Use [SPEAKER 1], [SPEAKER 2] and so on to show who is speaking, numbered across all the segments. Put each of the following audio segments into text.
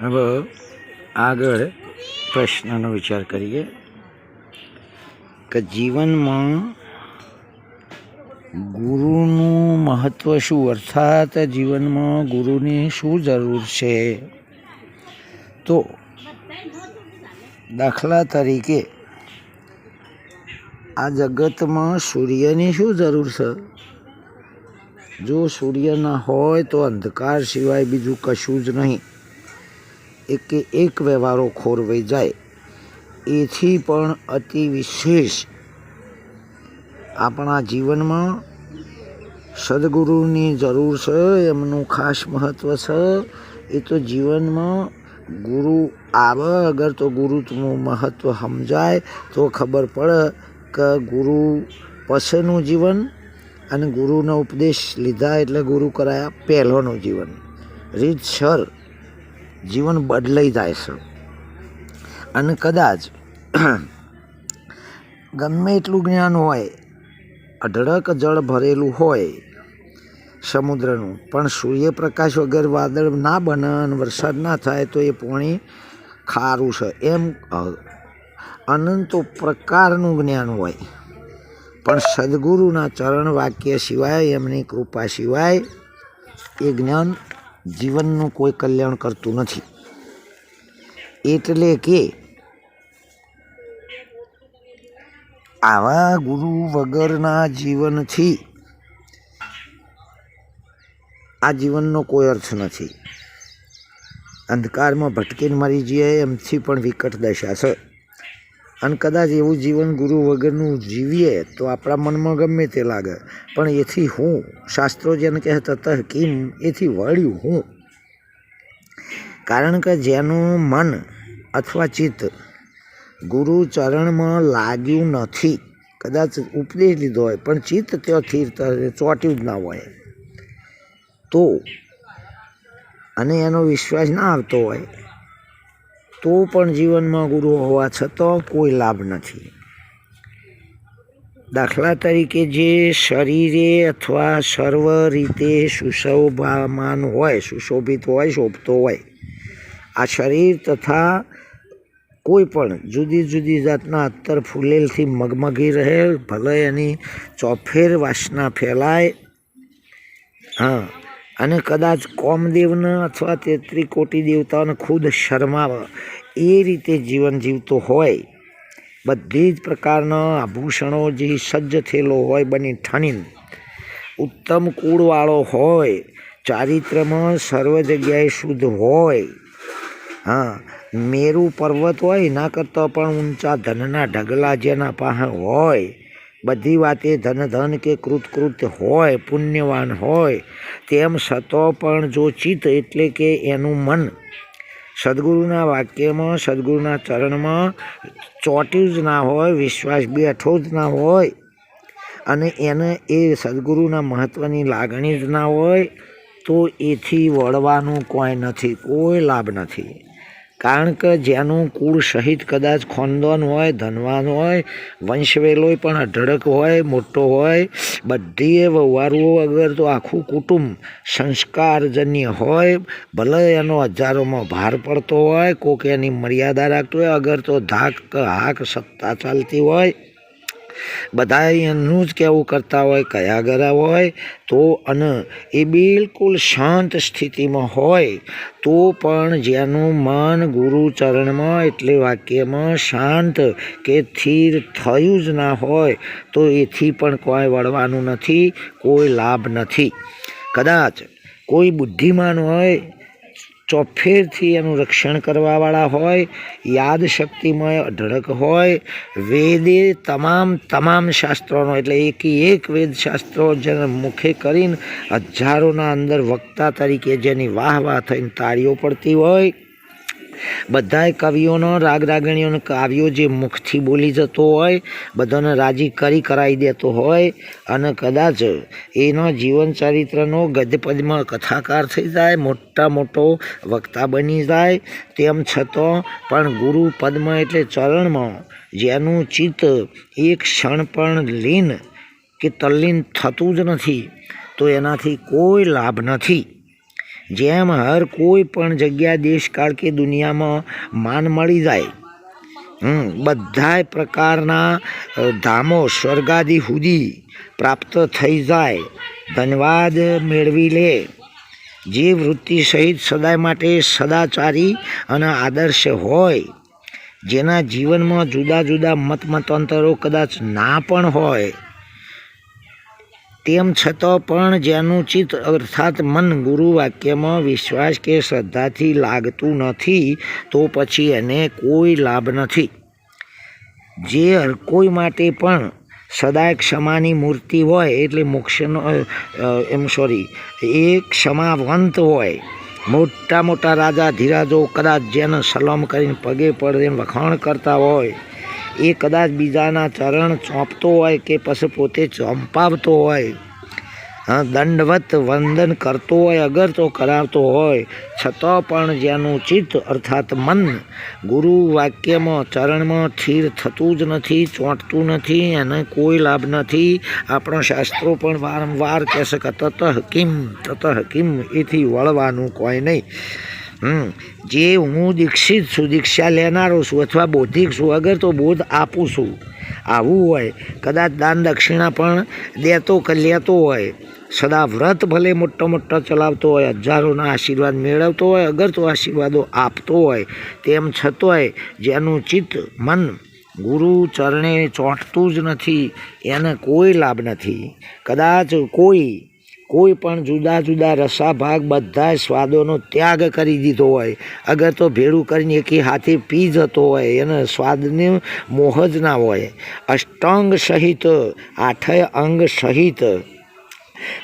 [SPEAKER 1] હવે આગળ પ્રશ્નનો વિચાર કરીએ કે જીવનમાં ગુરુનું મહત્ત્વ શું? અર્થાત જીવનમાં ગુરુની શું જરૂર છે? તો દાખલા તરીકે આ જગતમાં સૂર્યની શું જરૂર છે? જો સૂર્ય ના હોય તો અંધકાર સિવાય બીજું કશું જ નહીં. એકે એક વ્યવહારો ખોરવાઈ જાય. એથી પણ અતિ વિશેષ. આપણા જીવનમાં સદગુરુની જરૂર છે, એમનું ખાસ મહત્ત્વ છે. એ તો જીવનમાં ગુરુ આવે, અગર તો ગુરુનું મહત્ત્વ સમજાય, તો ખબર પડે કે ગુરુ પછીનું જીવન અને ગુરુનો ઉપદેશ લીધા એટલે ગુરુ કરાયા પહેલોનું જીવન. રીતસર જીવન બદલાઈ જાય છે. અને કદાચ ગમે એટલું જ્ઞાન હોય, અઢળક જળ ભરેલું હોય સમુદ્રનું, પણ સૂર્યપ્રકાશ વગર વાદળ ના બને અને વરસાદ ના થાય તો એ પાણી ખારું છે. એમ અનંતો પ્રકારનું જ્ઞાન હોય. પણ સદગુરુના ચરણ વાક્ય સિવાય, એમની કૃપા સિવાય એ જ્ઞાન જીવનનું કોઈ કલ્યાણ કરતું નથી. એટલે કે આવા ગુરુ વગરના જીવનથી આ જીવનનો કોઈ અર્થ નથી. અંધકારમાં ભટકીને મરી જઈએ, એમથી પણ વિકટ દશા છે. અને કદાચ એવું જીવન ગુરુ વગરનું જીવીએ તો આપણા મનમાં ગમે તે લાગે. પણ એથી હું, શાસ્ત્રો જેને કહે તતઃ કિમ એથી વળ્યું હું. કારણ કે જેનું મન અથવા ચિત્ત ગુરુ ચરણમાં લાગ્યું નથી. કદાચ ઉપદેશ લીધો હોય, પણ ચિત્ત ત્યાં સ્થિર ચોટ્યું જ ના હોય. તો, અને એનો વિશ્વાસ ના આવતો હોય તો પણ જીવનમાં ગુરુ હોવા છતાં કોઈ લાભ નથી. દાખલા તરીકે જે શરીરે અથવા સર્વ રીતે સુશોભામાન હોય, સુશોભિત હોય, શોભતો હોય, આ શરીર તથા કોઈ પણ જુદી જુદી જાતના અત્તર ફૂલેલથી મગમગી રહે, ભલે એની ચોફેર વાસના ફેલાય. હા અને કદાચ કોમદેવને અથવા તેત્રી કોટી દેવતાઓને ખુદ શરમાવે, એ રીતે જીવન જીવતો હોય. બધી જ પ્રકારના આભૂષણો જે સજ્જ થયેલો હોય, બની ઠણીને ઉત્તમ કુળવાળો હોય, ચારિત્રમાં સર્વ જગ્યાએ શુદ્ધ હોય. હા, મેરુ પર્વત હોય, એના કરતાં પણ ઊંચા ધનના ઢગલા જેના પાસે હોય. બધી વાતે ધન ધન કે કૃત હોય, પુણ્યવાન હોય, તેમ છતાં પણ જો ચિત્ત એટલે કે એનું મન. સદગુરુના વાક્યમાં, સદગુરુના ચરણમાં ચોટ્યું જ ના હોય, વિશ્વાસ બેઠો જ ના હોય અને એને એ સદગુરુના મહત્ત્વની લાગણી જ ના હોય, તો એથી વળવાનું કોઈ નથી, કોઈ લાભ નથી. કારણ કે જેનું કુળ સહિત કદાચ ખોનદોન હોય, ધનવાન હોય, વંશવેલોય પણ અઢળક હોય, મોટો હોય બધીએ વવારુઓ અગર તો આખું કુટુંબ સંસ્કારજન્ય હોય, ભલે એનો હજારોમાં ભાર પડતો હોય, કોક એની મર્યાદા રાખતો હોય, અગર તો ધાક હાક સત્તા ચાલતી હોય બધા એનું જ કહેવું કરતા હોય, કયા ગરા હોય, તો અને એ બિલકુલ શાંત સ્થિતિમાં હોય, તો પણ જેનું મન ગુરુ ચરણમાં એટલે વાક્યમાં શાંત કે સ્થિર થયું જ ના હોય, તો એથી પણ કોઈ વળવાનું નથી, કોઈ લાભ નથી. કદાચ કોઈ બુદ્ધિમાન હોય ચોફેરથી એનું રક્ષણ કરવાવાળા હોય, યાદશક્તિમય અઢળક હોય. વેદે તમામ તમામ શાસ્ત્રોનો એટલે એકી એક વેદ શાસ્ત્રો જેને મુખે કરીને હજારોના અંદર વક્તા તરીકે જેની વાહ વાહ થઈને તાળીઓ પડતી હોય. બધાય કવિઓનો રાગ રાગણીઓનો કાવ્યો જે મુખથી બોલી જતો હોય, બધાને રાજી કરી કરાવી દેતો હોય અને કદાચ એનો જીવન ચરિત્રનો ગદ્યપદમાં કથાકાર થઈ જાય, મોટા મોટો વક્તા બની જાય, તેમ છતાં પણ ગુરુ પદમાં એટલે ચરણમાં જેનું ચિત્ત એક ક્ષણ પણ લીન કે તલ્લીન થતું જ નથી, તો એનાથી કોઈ લાભ નથી. જેમ હર કોઈ પણ જગ્યા દેશકાળ કે દુનિયામાં માન મળી જાય. બધાય પ્રકારના ધામો સ્વર્ગાદી સુધી પ્રાપ્ત થઈ જાય. ધન્યવાદ મેળવી લે. જે વૃત્તિ સહિત સદાય માટે સદાચારી અને આદર્શ હોય, જેના જીવનમાં જુદા જુદા મત મતાંતરો કદાચ ના પણ હોય તેમ છતાં પણ જેનું ચિત્ત અર્થાત મન ગુરુ વાક્યમાં વિશ્વાસ કે શ્રદ્ધાથી લાગતું નથી, તો પછી એને કોઈ લાભ નથી. જે કોઈ માટે પણ સદાય ક્ષમાની મૂર્તિ હોય એટલે મોક્ષનો એમ સોરી એ ક્ષમાવંત હોય. મોટા મોટા રાજા ધીરાજો કદાચ જેને સલામ કરીને પગે પડે વખાણ કરતા હોય. એ કદાચ બીજાના ચરણ ચોંપતો હોય કે પછી પોતે ચોંપાવતો હોય. દંડવત વંદન કરતો હોય, અગર તો કરાવતો હોય. છતાં પણ જેનું ચિત્ત અર્થાત મન ગુરુ વાક્યમાં, ચરણમાં સ્થિર થતું જ નથી, ચોંટતું નથી એને કોઈ લાભ નથી. આપણા શાસ્ત્રો પણ વારંવાર કહેશે કે તત હકીમ તત હકીમ એથી વળવાનું કોઈ નહીં. જે હું દીક્ષિત છું, દીક્ષા લેનારો છું અથવા બૌદ્ધિક છું, અગર તો બોધ આપું છું. આવું હોય, કદાચ દાન દક્ષિણા પણ દેતો લેતો હોય. સદા વ્રત ભલે મોટો મોટો ચલાવતો હોય, હજારોના આશીર્વાદ મેળવતો હોય, અગર તો આશીર્વાદો આપતો હોય, તેમ છતાંય જેનું ચિત્ત, મન, ગુરુ ચરણે ચોંટતું જ નથી, એને કોઈ લાભ નથી. કદાચ કોઈ કોઈ પણ જુદા જુદા રસાભાગ બધા સ્વાદોનો ત્યાગ કરી દીધો હોય, અગર તો ભેળું કરીને એકી હાથે પી જતો હોય, એને સ્વાદને મોહ જ ના હોય. અષ્ટાંગ સહિત, આઠય અંગ સહિત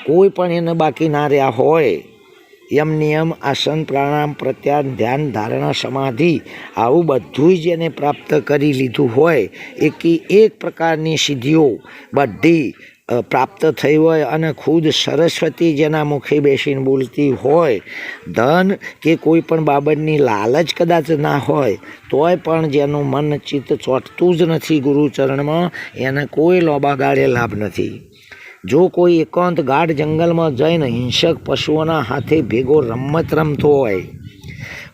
[SPEAKER 1] કોઈ પણ એને બાકી ના રહ્યા હોય, યમ નિયમ આસન પ્રાણાયામ પ્રત્યાન ધ્યાન ધારણા સમાધિ આવું બધું જ એને પ્રાપ્ત કરી લીધું હોય, એકી એક પ્રકારની સિદ્ધિઓ બધી પ્રાપ્ત થઈ હોય અને ખુદ સરસ્વતી જેના મુખે બેસીને બોલતી હોય, ધન કે કોઈ પણ બાબતની લાલચ કદાચ ના હોય, તોય પણ જેનું મન ચિત્ત ચોટતું જ નથી ગુરુચરણમાં, એને કોઈ લોબા ગાળે લાભ નથી. જો કોઈ એકાંત ગાઢ જંગલમાં જઈને હિંસક પશુઓના હાથે ભેગો રમત રમતો હોય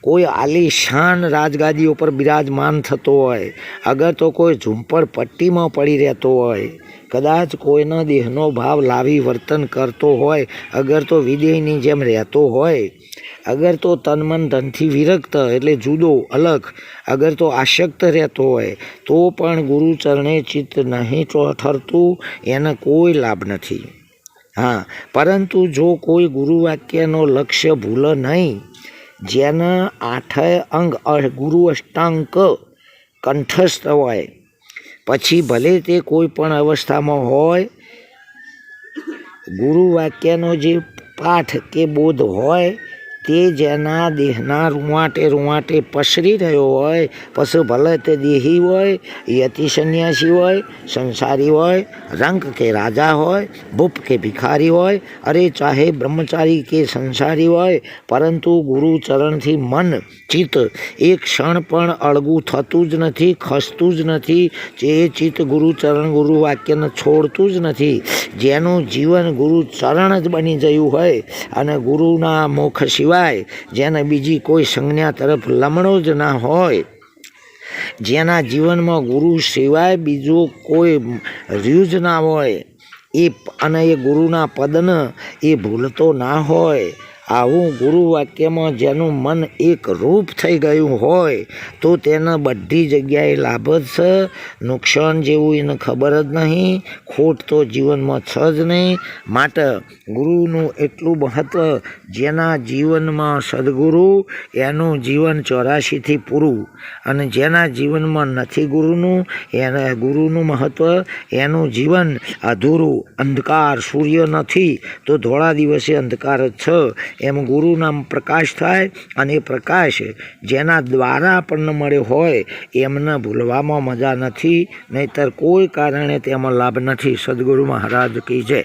[SPEAKER 1] કોઈ આલીશાન રાજગાદી ઉપર બિરાજમાન થતો હોય, અગર તો કોઈ ઝૂંપડપટ્ટીમાં પડી રહેતો હોય. કદાચ કોઈના દેહનો ભાવ લાવી વર્તન કરતો હોય, અગર તો વિદેહની જેમ રહેતો હોય. અગર તો તનમન ધનથી વિરક્ત, એટલે જુદો, અલગ. અગર તો આશક્ત રહેતો હોય, તો પણ ગુરુચરણે ચિત્ત નહીં ઠરતું, એને કોઈ લાભ નથી. હા, પરંતુ જો કોઈ ગુરુવાક્યનો લક્ષ્ય ભૂલ નહીં જેના આઠય અંગ ગુરુ અષ્ટાંક કંઠસ્થ હોય પછી ભલે તે કોઈ પણ અવસ્થામાં હોય, ગુરુ વાક્યનો જે પાઠ કે બોધ હોય તે જેના દેહના રૂંવાટે રૂંવાટે પસરી રહ્યો હોય. પછી ભલે તે દેહી હોય યતિ સંન્યાસી હોય, સંસારી હોય રંક કે રાજા હોય, ભૂપ કે ભિખારી હોય, અરે ચાહે બ્રહ્મચારી કે સંસારી હોય, પરંતુ ગુરુ ચરણથી મન, ચિત્ત એક ક્ષણ પણ અળગું થતું જ નથી, ખસતું જ નથી. જે ચિત્ત ગુરુ ચરણ ગુરુ વાક્યને છોડતું જ નથી. જેનું જીવન ગુરુ ચરણ જ બની ગયું હોય અને ગુરુના મુખ સિવાય જેને બીજી કોઈ સંજ્ઞા તરફ લમણો જ ના હોય. જેના જીવનમાં ગુરુ સિવાય બીજું કોઈ રહ્યું ના હોય. એ અને એ ગુરુના પદને એ ભૂલતો ના હોય. આવું ગુરુ વાક્યમાં જેનું મન એક રૂપ થઈ ગયું હોય, તો તેને બધી જગ્યાએ લાભ જ છે. નુકસાન જેવું એને ખબર જ નહીં. ખોટ તો જીવનમાં છે જ નહીં. માટે ગુરુનું એટલું મહત્ત્વ જેના જીવનમાં સદગુરુ, એનું જીવન ચોરાશીથી પૂરું અને જેના જીવનમાં નથી ગુરુનું, એને ગુરુનું મહત્ત્વ એનું જીવન અધૂરું. અંધકાર સૂર્ય નથી, તો ધોળા દિવસે અંધકાર જ છે. એમ ગુરુનામ પ્રકાશ થાય અને એ પ્રકાશ જેના દ્વારા આપણને મળ્યો હોય એમને ભૂલવામાં મજા નથી, નહીતર કોઈ કારણે તેમાં લાભ નથી. સદગુરુ મહારાજ કી જય.